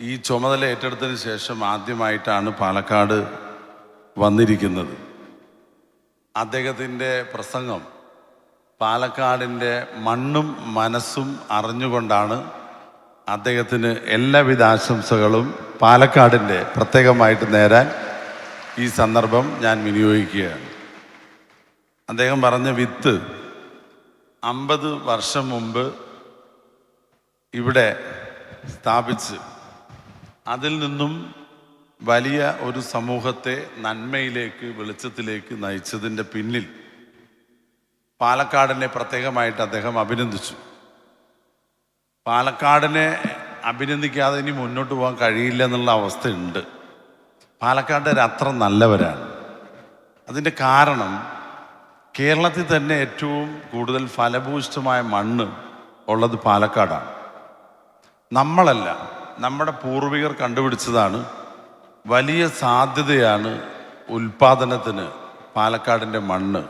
ഈ ചുമതല ഏറ്റെടുത്തതിന് ശേഷം ആദ്യമായിട്ടാണ് പാലക്കാട് വന്നിരിക്കുന്നത്. അദ്ദേഹത്തിന്റെ പ്രസംഗം പാലക്കാടിന്റെ മണ്ണും മനസ്സും അറിഞ്ഞുകൊണ്ടാണ് അദ്ദേഹത്തിന് എല്ലാവിധ ആശംസകളും പാലക്കാടിന്റെ പ്രത്യേകമായിട്ട് നേരാൻ ഈ സന്ദർഭം ഞാൻ വിനിയോഗിക്കുകയാണ്. അദ്ദേഹം പറഞ്ഞ വിത്ത് അമ്പത് വർഷം മുമ്പ് ഇവിടെ സ്ഥാപിച്ച് അതിൽ നിന്നും വലിയ ഒരു സമൂഹത്തെ നന്മയിലേക്ക് വെളിച്ചത്തിലേക്ക് നയിച്ചതിന്റെ പിന്നിൽ പാലക്കാടിനെ പ്രത്യേകമായിട്ട് അദ്ദേഹം അഭിനന്ദിച്ചു. പാലക്കാടിനെ അഭിനന്ദിക്കാതെ ഇനി മുന്നോട്ട് പോകാൻ കഴിയില്ല എന്നുള്ള അവസ്ഥയുണ്ട്. പാലക്കാട്ടുകാർ അത്ര നല്ലവരാണ്. അതിന്റെ കാരണം കേരളത്തിൽ തന്നെ ഏറ്റവും കൂടുതൽ ഫലഭൂയിഷ്ഠമായ മണ്ണ് ഉള്ളത് പാലക്കാടാണ്. നമ്മളല്ല. നമ്മുടെ പൂർവികർ കണ്ടുപിടിച്ചതാണ് വലിയ സാധ്യതയാണ് ഉൽപാദനത്തിന് പാലക്കാടിന്റെ മണ്ണ്.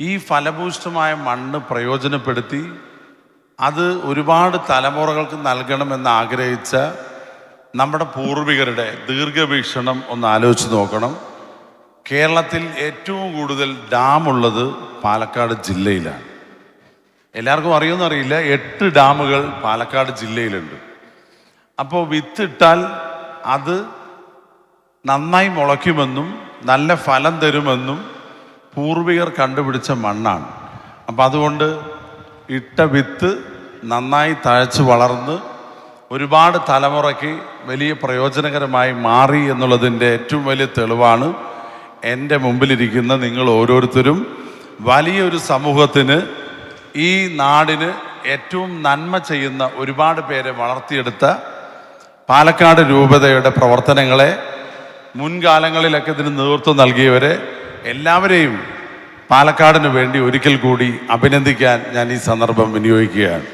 ഈ ഫലഭൂഷ്ടമായ മണ്ണ് പ്രയോജനപ്പെടുത്തി അത് ഒരുപാട് തലമുറകൾക്ക് നൽകണമെന്ന് ആഗ്രഹിച്ച നമ്മുടെ പൂർവികരുടെ ദീർഘവീക്ഷണം ഒന്ന് ആലോചിച്ച് നോക്കണം. കേരളത്തിൽ ഏറ്റവും കൂടുതൽ ഡാം ഉള്ളത് പാലക്കാട് ജില്ലയിലാണ്. എല്ലാവർക്കും അറിയുമെന്നറിയില്ല എട്ട് ഡാമുകൾ പാലക്കാട് ജില്ലയിലുണ്ട്. അപ്പോൾ വിത്തിട്ടാൽ അത് നന്നായി മുളയ്ക്കുമെന്നും നല്ല ഫലം തരുമെന്നും പൂർവികർ കണ്ടുപിടിച്ച മണ്ണാണ്. അപ്പം അതുകൊണ്ട് ഇട്ട വിത്ത് നന്നായി തഴച്ച് വളർന്ന് ഒരുപാട് തലമുറയ്ക്ക് വലിയ പ്രയോജനകരമായി മാറി എന്നുള്ളതിന്റെ ഏറ്റവും വലിയ തെളിവാണ് എന്റെ മുമ്പിലിരിക്കുന്ന നിങ്ങൾ ഓരോരുത്തരും വലിയൊരു സമൂഹത്തിന് ഈ നാടിന് ഏറ്റവും നന്മ ചെയ്യുന്ന ഒരുപാട് പേരെ വളർത്തിയെടുത്ത പാലക്കാട് രൂപതയുടെ പ്രവർത്തനങ്ങളെ മുൻകാലങ്ങളിലൊക്കെ ഇതിന് നേതൃത്വം നൽകിയവരെ എല്ലാവരെയും പാലക്കാടിന് വേണ്ടി ഒരിക്കൽ കൂടി അഭിനന്ദിക്കാൻ ഞാൻ ഈ സന്ദർഭം വിനിയോഗിക്കുകയാണ്.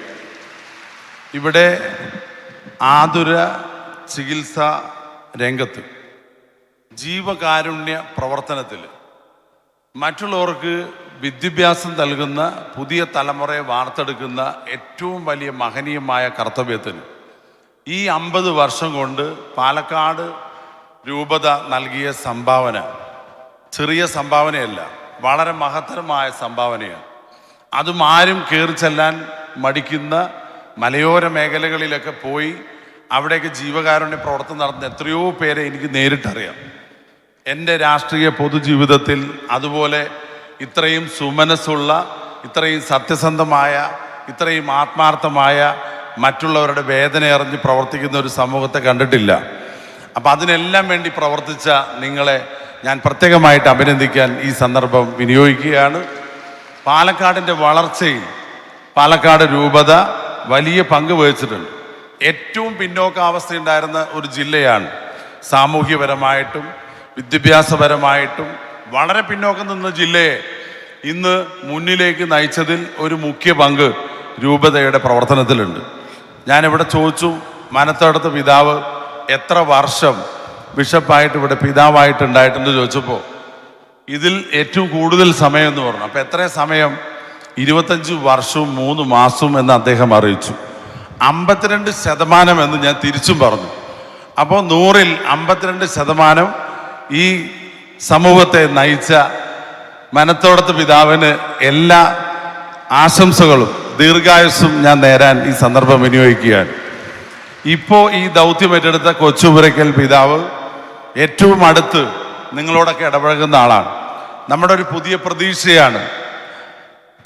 ഇവിടെ ആതുര ചികിത്സ രംഗത്ത് ജീവകാരുണ്യ പ്രവർത്തനത്തിൽ മറ്റുള്ളവർക്ക് വിദ്യാഭ്യാസം നൽകുന്ന പുതിയ തലമുറയെ വാർത്തെടുക്കുന്ന ഏറ്റവും വലിയ മഹനീയമായ കർത്തവ്യത്തിന് ഈ അമ്പത് വർഷം കൊണ്ട് പാലക്കാട് രൂപത നൽകിയ സംഭാവന ചെറിയ സംഭാവനയല്ല വളരെ മഹത്തരമായ സംഭാവനയാണ്. അതും ആരും കയറി ചെല്ലാൻ മടിക്കുന്ന മലയോര മേഖലകളിലൊക്കെ പോയി അവിടെയൊക്കെ ജീവകാരുണ്യ പ്രവർത്തനം നടത്തുന്ന എത്രയോ പേരെ എനിക്ക് നേരിട്ടറിയാം. എന്റെ രാഷ്ട്രീയ പൊതുജീവിതത്തിൽ അതുപോലെ ഇത്രയും സുമനസ്സുള്ള ഇത്രയും സത്യസന്ധമായ ഇത്രയും ആത്മാർത്ഥമായ മറ്റുള്ളവരുടെ വേദന അറിഞ്ഞ് പ്രവർത്തിക്കുന്ന ഒരു സമൂഹത്തെ കണ്ടിട്ടില്ല. അപ്പം അതിനെല്ലാം വേണ്ടി പ്രവർത്തിച്ച നിങ്ങളെ ഞാൻ പ്രത്യേകമായിട്ട് അഭിനന്ദിക്കാൻ ഈ സന്ദർഭം വിനിയോഗിക്കുകയാണ്. പാലക്കാടിന്റെ വളർച്ചയിൽ പാലക്കാട് രൂപത വലിയ പങ്ക് വഹിച്ചിട്ടുണ്ട്. ഏറ്റവും പിന്നോക്കാവസ്ഥയുണ്ടായിരുന്ന ഒരു ജില്ലയാണ്. സാമൂഹ്യപരമായിട്ടും വിദ്യാഭ്യാസപരമായിട്ടും വളരെ പിന്നോക്കം നിന്ന ജില്ലയെ ഇന്ന് മുന്നിലേക്ക് നയിച്ചതിൽ ഒരു മുഖ്യ പങ്ക് രൂപതയുടെ പ്രവർത്തനത്തിലുണ്ട്. ഞാനിവിടെ ചോദിച്ചു മനത്തോടത്ത് പിതാവ് എത്ര വർഷം ബിഷപ്പായിട്ട് ഇവിടെ പിതാവായിട്ട് ഉണ്ടായിട്ടുണ്ട് ചോദിച്ചപ്പോൾ ഇതിൽ ഏറ്റവും കൂടുതൽ സമയം എന്ന് പറഞ്ഞു. അപ്പം എത്ര സമയം? ഇരുപത്തഞ്ച് വർഷവും മൂന്ന് മാസവും എന്ന് അദ്ദേഹം അറിയിച്ചു. അമ്പത്തിരണ്ട് ശതമാനം എന്ന് ഞാൻ തിരിച്ചും പറഞ്ഞു. അപ്പോൾ നൂറിൽ അമ്പത്തിരണ്ട് ശതമാനം ഈ സമൂഹത്തെ നയിച്ച മനത്തോടത്ത് പിതാവിന് എല്ലാ ആശംസകളും. ദീർഘായുസ്സും ഞാൻ നേരാൻ ഈ സന്ദർഭം വിനിയോഗിക്കുകയാണ്. ഇപ്പോൾ ഈ ദൗത്യം ഏറ്റെടുത്ത കൊച്ചുപുരയ്ക്കൽ പിതാവ് ഏറ്റവും അടുത്ത് നിങ്ങളോടൊക്കെ ഇടപഴകുന്ന ആളാണ്. നമ്മുടെ ഒരു പുതിയ പ്രതീക്ഷയാണ്.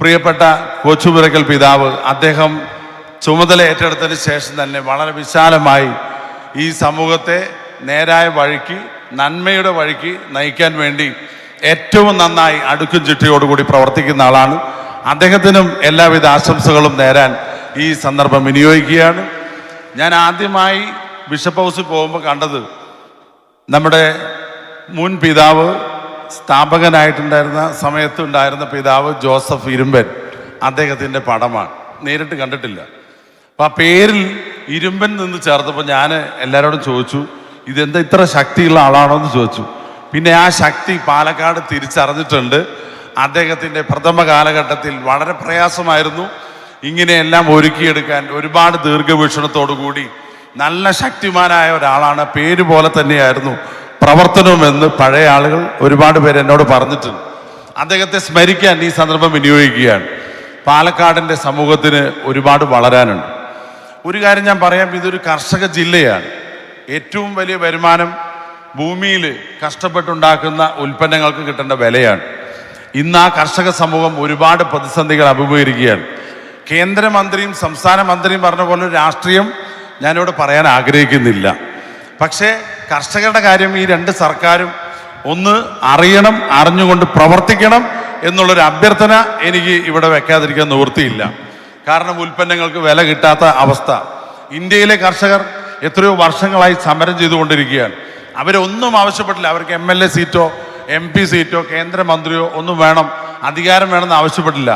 പ്രിയപ്പെട്ട കൊച്ചുപുരയ്ക്കൽ പിതാവ് അദ്ദേഹം ചുമതല ഏറ്റെടുത്തതിന് ശേഷം തന്നെ വളരെ വിശാലമായി ഈ സമൂഹത്തെ നേരായ വഴിക്ക് നന്മയുടെ വഴിക്ക് നയിക്കാൻ വേണ്ടി ഏറ്റവും നന്നായി അടുക്കും ചിട്ടയോടുകൂടി പ്രവർത്തിക്കുന്ന ആളാണ്. അദ്ദേഹത്തിനും എല്ലാവിധ ആശംസകളും നേരാൻ ഈ സന്ദർഭം വിനിയോഗിക്കുകയാണ്. ഞാൻ ആദ്യമായി ബിഷപ്പ് ഹൗസിൽ പോകുമ്പോൾ കണ്ടത് നമ്മുടെ മുൻ പിതാവ് സ്ഥാപകനായിട്ടുണ്ടായിരുന്ന സമയത്ത് ഉണ്ടായിരുന്ന പിതാവ് ജോസഫ് ഇരുമ്പൻ അദ്ദേഹത്തിന്റെ പടമാണ്. നേരിട്ട് കണ്ടിട്ടില്ല. അപ്പം ആ പേരിൽ ഇരുമ്പൻ നിന്ന് ചേർത്തപ്പോൾ ഞാൻ എല്ലാവരോടും ചോദിച്ചു ഇതെന്താ ഇത്ര ശക്തിയുള്ള ആളാണോ? എന്ന് ചോദിച്ചു. പിന്നെ ആ ശക്തി പാലക്കാട് തിരിച്ചറിഞ്ഞിട്ടുണ്ട്. അദ്ദേഹത്തിന്റെ പ്രഥമ കാലഘട്ടത്തിൽ വളരെ പ്രയാസമായിരുന്നു. ഇങ്ങനെയെല്ലാം ഒരുക്കിയെടുക്കാൻ ഒരുപാട് ദീർഘവീക്ഷണത്തോടു കൂടി നല്ല ശക്തിമാനായ ഒരാളാണ്. പേര് പോലെ തന്നെയായിരുന്നു. പ്രവർത്തനമെന്ന് പഴയ ആളുകൾ ഒരുപാട് പേര് എന്നോട് പറഞ്ഞിട്ടുണ്ട്. അദ്ദേഹത്തെ സ്മരിക്കാൻ ഈ സന്ദർഭം വിനിയോഗിക്കുകയാണ്. പാലക്കാടിന്റെ സമൂഹത്തിന് ഒരുപാട് വളരാനുണ്ട്. ഒരു കാര്യം ഞാൻ പറയാം. ഇതൊരു കർഷക ജില്ലയാണ്. ഏറ്റവും വലിയ വരുമാനം ഭൂമിയിൽ കഷ്ടപ്പെട്ടുണ്ടാക്കുന്ന ഉൽപ്പന്നങ്ങൾക്ക് കിട്ടേണ്ട വിലയാണ്. ഇന്ന് ആ കർഷക സമൂഹം ഒരുപാട് പ്രതിസന്ധികൾ അഭിമുഖീകരിക്കുകയാണ്. കേന്ദ്രമന്ത്രിയും സംസ്ഥാന മന്ത്രിയും പറഞ്ഞ പോലെ രാഷ്ട്രീയം ഞാനിവിടെ പറയാൻ ആഗ്രഹിക്കുന്നില്ല. പക്ഷേ കർഷകരുടെ കാര്യം ഈ രണ്ട് സർക്കാരും ഒന്ന് അറിയണം അറിഞ്ഞുകൊണ്ട് പ്രവർത്തിക്കണം എന്നുള്ളൊരു അഭ്യർത്ഥന എനിക്ക് ഇവിടെ വെക്കാതിരിക്കാൻ നിവൃത്തിയില്ല. കാരണം ഉൽപ്പന്നങ്ങൾക്ക് വില കിട്ടാത്ത അവസ്ഥ. ഇന്ത്യയിലെ കർഷകർ എത്രയോ വർഷങ്ങളായി സമരം ചെയ്തുകൊണ്ടിരിക്കുകയാണ്. അവരൊന്നും ആവശ്യപ്പെട്ടില്ല. അവർക്ക് എം എൽ എ സീറ്റോ എം പി സീറ്റോ കേന്ദ്രമന്ത്രിയോ ഒന്നും വേണം അധികാരം വേണമെന്ന് ആവശ്യപ്പെട്ടില്ല.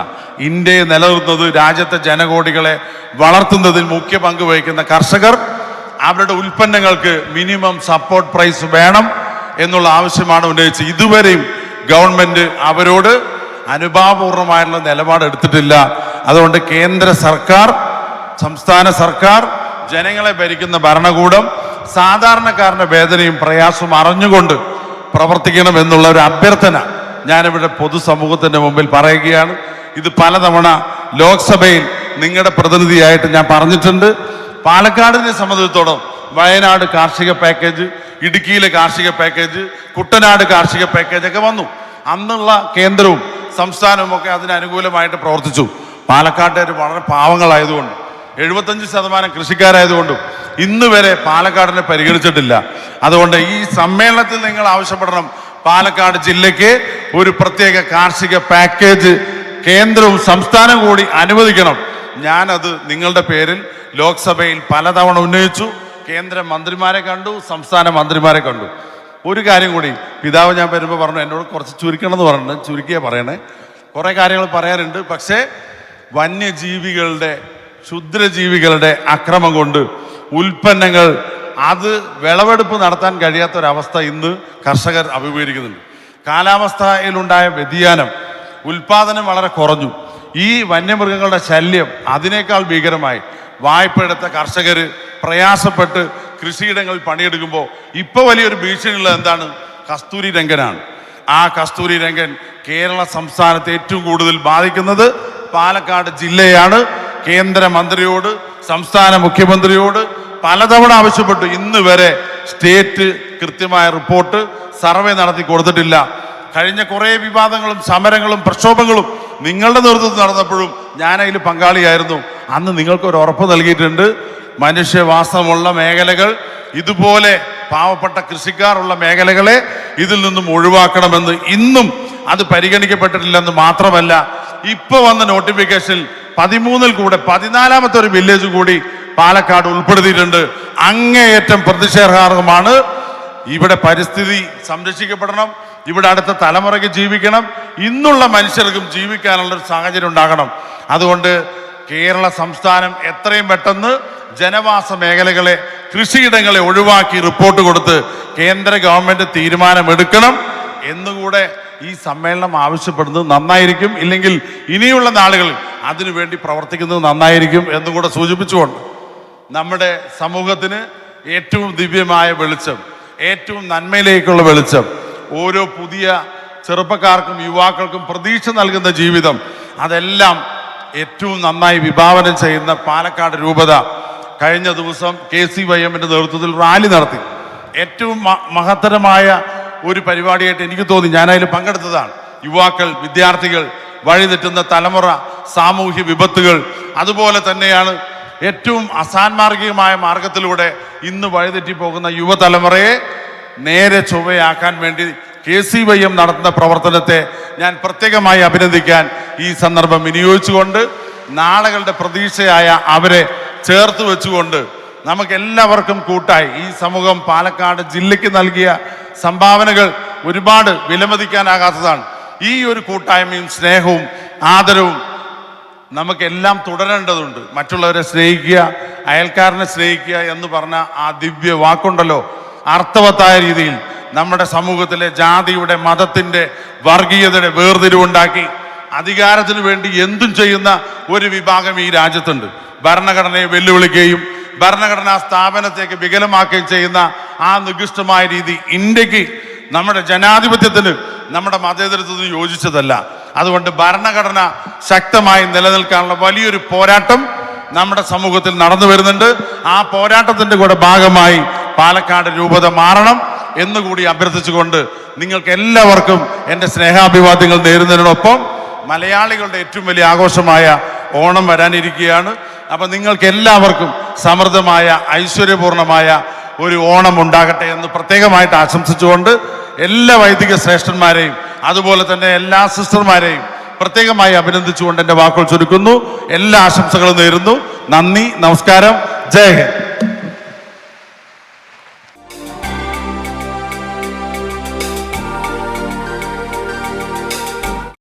ഇന്ത്യയെ നിലനിർത്തുന്നത് രാജ്യത്തെ ജനകോടികളെ വളർത്തുന്നതിൽ മുഖ്യ പങ്ക് വഹിക്കുന്ന കർഷകർ അവരുടെ ഉൽപ്പന്നങ്ങൾക്ക് മിനിമം സപ്പോർട്ട് പ്രൈസ് വേണം എന്നുള്ള ആവശ്യമാണ് ഉന്നയിച്ചത്. ഇതുവരെയും ഗവൺമെന്റ് അവരോട് അനുഭാവപൂർണമായിട്ടുള്ള നിലപാട് എടുത്തിട്ടില്ല. അതുകൊണ്ട് കേന്ദ്ര സർക്കാർ സംസ്ഥാന സർക്കാർ ജനങ്ങളെ ഭരിക്കുന്ന ഭരണകൂടം സാധാരണക്കാരന്റെ വേദനയും പ്രയാസവും അറിഞ്ഞുകൊണ്ട് പ്രവർത്തിക്കണം എന്നുള്ള ഒരു അഭ്യർത്ഥന ഞാനിവിടെ പൊതുസമൂഹത്തിന്റെ മുമ്പിൽ പറയുകയാണ്. ഇത് പലതവണ ലോക്സഭയിൽ നിങ്ങളുടെ പ്രതിനിധിയായിട്ട് ഞാൻ പറഞ്ഞിട്ടുണ്ട്. പാലക്കാടിനെ സംബന്ധിച്ചിടത്തോളം വയനാട് കാർഷിക പാക്കേജ് ഇടുക്കിയിലെ കാർഷിക പാക്കേജ് കുട്ടനാട് കാർഷിക പാക്കേജ് ഒക്കെ വന്നു. അന്നുള്ള കേന്ദ്രവും സംസ്ഥാനവും ഒക്കെ അതിനനുകൂലമായിട്ട് പ്രവർത്തിച്ചു. പാലക്കാട്ടുകാർ വളരെ പാവങ്ങളായതുകൊണ്ട് എഴുപത്തഞ്ച് ശതമാനം കൃഷിക്കാരായതുകൊണ്ടും ഇന്ന് വരെ പാലക്കാടിനെ പരിഗണിച്ചിട്ടില്ല. അതുകൊണ്ട് ഈ സമ്മേളനത്തിൽ നിങ്ങൾ ആവശ്യപ്പെടണം. പാലക്കാട് ജില്ലയ്ക്ക് ഒരു പ്രത്യേക കാർഷിക പാക്കേജ് കേന്ദ്രവും സംസ്ഥാനവും കൂടി അനുവദിക്കണം. ഞാനത് നിങ്ങളുടെ പേരിൽ ലോക്സഭയിൽ പലതവണ ഉന്നയിച്ചു. കേന്ദ്ര മന്ത്രിമാരെ കണ്ടു സംസ്ഥാന മന്ത്രിമാരെ കണ്ടു. ഒരു കാര്യം കൂടി പിതാവ് ഞാൻ വരുമ്പോൾ പറഞ്ഞു എന്നോട് കുറച്ച് ചുരുക്കണം എന്ന് പറഞ്ഞു ചുരുക്കിയാ പറയണേ. കുറേ കാര്യങ്ങൾ പറയാനുണ്ട് പക്ഷേ വന്യജീവികളുടെ ക്ഷുദ്രജീവികളുടെ അക്രമം കൊണ്ട് ഉൽപ്പന്നങ്ങൾ അത് വിളവെടുപ്പ് നടത്താൻ കഴിയാത്തൊരവസ്ഥ ഇന്ന് കർഷകർ അഭിമുഖീകരിക്കുന്നുണ്ട്. കാലാവസ്ഥയിലുണ്ടായ വ്യതിയാനം ഉൽപാദനം വളരെ കുറഞ്ഞു. ഈ വന്യമൃഗങ്ങളുടെ ശല്യം അതിനേക്കാൾ ഭീകരമായി. വായ്പ എടുത്ത കർഷകർ പ്രയാസപ്പെട്ട് കൃഷിയിടങ്ങളിൽ പണിയെടുക്കുമ്പോൾ ഇപ്പോൾ വലിയൊരു ഭീഷണിയുള്ളത് എന്താണ്? കസ്തൂരി രംഗനാണ്. ആ കസ്തൂരി രംഗൻ കേരള സംസ്ഥാനത്തെ ഏറ്റവും കൂടുതൽ ബാധിക്കുന്നത് പാലക്കാട് ജില്ലയാണ്. കേന്ദ്രമന്ത്രിയോട് സംസ്ഥാന മുഖ്യമന്ത്രിയോട് പലതവണ ആവശ്യപ്പെട്ടു. ഇന്ന് വരെ സ്റ്റേറ്റ് കൃത്യമായ റിപ്പോർട്ട് സർവേ നടത്തി കൊടുത്തിട്ടില്ല. കഴിഞ്ഞ കുറേ വിവാദങ്ങളും സമരങ്ങളും പ്രക്ഷോഭങ്ങളും നിങ്ങളുടെ നേതൃത്വത്തിൽ നടന്നപ്പോഴും ഞാനതിൽ പങ്കാളിയായിരുന്നു. അന്ന് നിങ്ങൾക്ക് ഒരു ഉറപ്പ് നൽകിയിട്ടുണ്ട്. മനുഷ്യവാസമുള്ള മേഖലകൾ ഇതുപോലെ പാവപ്പെട്ട കൃഷിക്കാരുള്ള മേഖലകളെ ഇതിൽ നിന്നും ഒഴിവാക്കണമെന്ന് ഇന്നും അത് പരിഗണിക്കപ്പെട്ടിട്ടില്ലെന്ന് മാത്രമല്ല ഇപ്പോൾ വന്ന നോട്ടിഫിക്കേഷൻ പതിമൂന്നിൽ കൂടെ പതിനാലാമത്തെ ഒരു വില്ലേജ് കൂടി പാലക്കാട് ഉൾപ്പെടുത്തിയിട്ടുണ്ട്. അങ്ങേയറ്റം പ്രതിഷേധാർഹമാണ്. ഇവിടെ പരിസ്ഥിതി സംരക്ഷിക്കപ്പെടണം. ഇവിടെ അടുത്ത തലമുറയ്ക്ക് ജീവിക്കണം. ഇന്നുള്ള മനുഷ്യർക്കും ജീവിക്കാനുള്ള ഒരു സാഹചര്യം ഉണ്ടാകണം. അതുകൊണ്ട് കേരള സംസ്ഥാനം എത്രയും പെട്ടെന്ന് ജനവാസ മേഖലകളെ കൃഷിയിടങ്ങളെ ഒഴിവാക്കി റിപ്പോർട്ട് കൊടുത്ത് കേന്ദ്ര ഗവൺമെന്റ് തീരുമാനമെടുക്കണം. എന്നുകൂടെ ഈ സമ്മേളനം ആവശ്യപ്പെടുന്നത് നന്നായിരിക്കും. ഇല്ലെങ്കിൽ ഇനിയുള്ള നാളുകളിൽ അതിനുവേണ്ടി പ്രവർത്തിക്കുന്നത് നന്നായിരിക്കും എന്നും കൂടെ സൂചിപ്പിച്ചുകൊണ്ട് നമ്മുടെ സമൂഹത്തിന് ഏറ്റവും ദിവ്യമായ വെളിച്ചം ഏറ്റവും നന്മയിലേക്കുള്ള വെളിച്ചം ഓരോ പുതിയ ചെറുപ്പക്കാർക്കും യുവാക്കൾക്കും പ്രതീക്ഷ നൽകുന്ന ജീവിതം അതെല്ലാം ഏറ്റവും നന്നായി വിഭാവനം ചെയ്യുന്ന പാലക്കാട് രൂപത കഴിഞ്ഞ ദിവസം കെ സി വൈ എമ്മിന്റെ നേതൃത്വത്തിൽ റാലി നടത്തി. ഏറ്റവും മഹത്തരമായ ഒരു പരിപാടിയായിട്ട് എനിക്ക് തോന്നി. ഞാനതിൽ പങ്കെടുത്തതാണ്. യുവാക്കൾ വിദ്യാർത്ഥികൾ വഴിതെറ്റുന്ന തലമുറ സാമൂഹ്യ വിപത്തുകൾ. അതുപോലെ തന്നെയാണ് ഏറ്റവും അസാൻമാർഗികമായ മാർഗത്തിലൂടെ ഇന്ന് വഴിതെറ്റി പോകുന്ന യുവതലമുറയെ നേരെ ചൊവ്വയാക്കാൻ വേണ്ടി കെ സി വൈ എം നടത്തുന്ന പ്രവർത്തനത്തെ ഞാൻ പ്രത്യേകമായി അഭിനന്ദിക്കാൻ ഈ സന്ദർഭം വിനിയോഗിച്ചുകൊണ്ട് നാളുകളുടെ പ്രതീക്ഷയായ അവരെ ചേർത്ത് വെച്ചുകൊണ്ട് നമുക്കെല്ലാവർക്കും കൂട്ടായി ഈ സമൂഹം പാലക്കാട് ജില്ലയ്ക്ക് നൽകിയ സംഭാവനകൾ ഒരുപാട് വിലമതിക്കാനാകാത്തതാണ്. ഈ ഒരു കൂട്ടായ്മയും സ്നേഹവും ആദരവും നമുക്കെല്ലാം തുടരേണ്ടതുണ്ട്. മറ്റുള്ളവരെ സ്നേഹിക്കുക അയൽക്കാരനെ സ്നേഹിക്കുക എന്ന് പറഞ്ഞ ആ ദിവ്യ വാക്കുണ്ടല്ലോ. അർത്ഥവത്തായ രീതിയിൽ നമ്മുടെ സമൂഹത്തിലെ ജാതിയുടെ മതത്തിന്റെ വർഗീയതയുടെ വേർതിരിവുണ്ടാക്കി അധികാരത്തിന് വേണ്ടി എന്തും ചെയ്യുന്ന ഒരു വിഭാഗം ഈ രാജ്യത്തുണ്ട്. ഭരണഘടനയെ വെല്ലുവിളിക്കുകയും ഭരണഘടനാ സ്ഥാപനത്തേക്ക് വികലമാക്കുകയും ചെയ്യുന്ന ആ നികൃഷ്ടമായ രീതി ഇന്ത്യയ്ക്ക് നമ്മുടെ ജനാധിപത്യത്തിന് നമ്മുടെ മതേതരത്വത്തിന് യോജിച്ചതല്ല. അതുകൊണ്ട് ഭരണഘടന ശക്തമായി നിലനിൽക്കാനുള്ള വലിയൊരു പോരാട്ടം നമ്മുടെ സമൂഹത്തിൽ നടന്നു വരുന്നുണ്ട്. ആ പോരാട്ടത്തിന്റെ കൂടെ ഭാഗമായി പാലക്കാട് രൂപത മാറണം എന്നുകൂടി അഭ്യർത്ഥിച്ചുകൊണ്ട് നിങ്ങൾക്ക് എല്ലാവർക്കും എന്റെ സ്നേഹാഭിവാദ്യങ്ങൾ നേരുന്നതിനോടൊപ്പം മലയാളികളുടെ ഏറ്റവും വലിയ ആഘോഷമായ ഓണം വരാനിരിക്കുകയാണ്. അപ്പം നിങ്ങൾക്ക് എല്ലാവർക്കും സമൃദ്ധമായ ഐശ്വര്യപൂർണമായ ഒരു ഓണം ഉണ്ടാകട്ടെ എന്ന് പ്രത്യേകമായിട്ട് ആശംസിച്ചുകൊണ്ട് എല്ലാ വൈദിക ശ്രേഷ്ഠന്മാരെയും അതുപോലെ തന്നെ എല്ലാ സിസ്റ്റർമാരെയും പ്രത്യേകമായി അഭിനന്ദിച്ചുകൊണ്ട് എന്റെ വാക്കുകൾ ചുരുക്കുന്നു. എല്ലാ ആശംസകളും നേരുന്നു. നന്ദി നമസ്കാരം. ജയ് ഹിന്ദ്.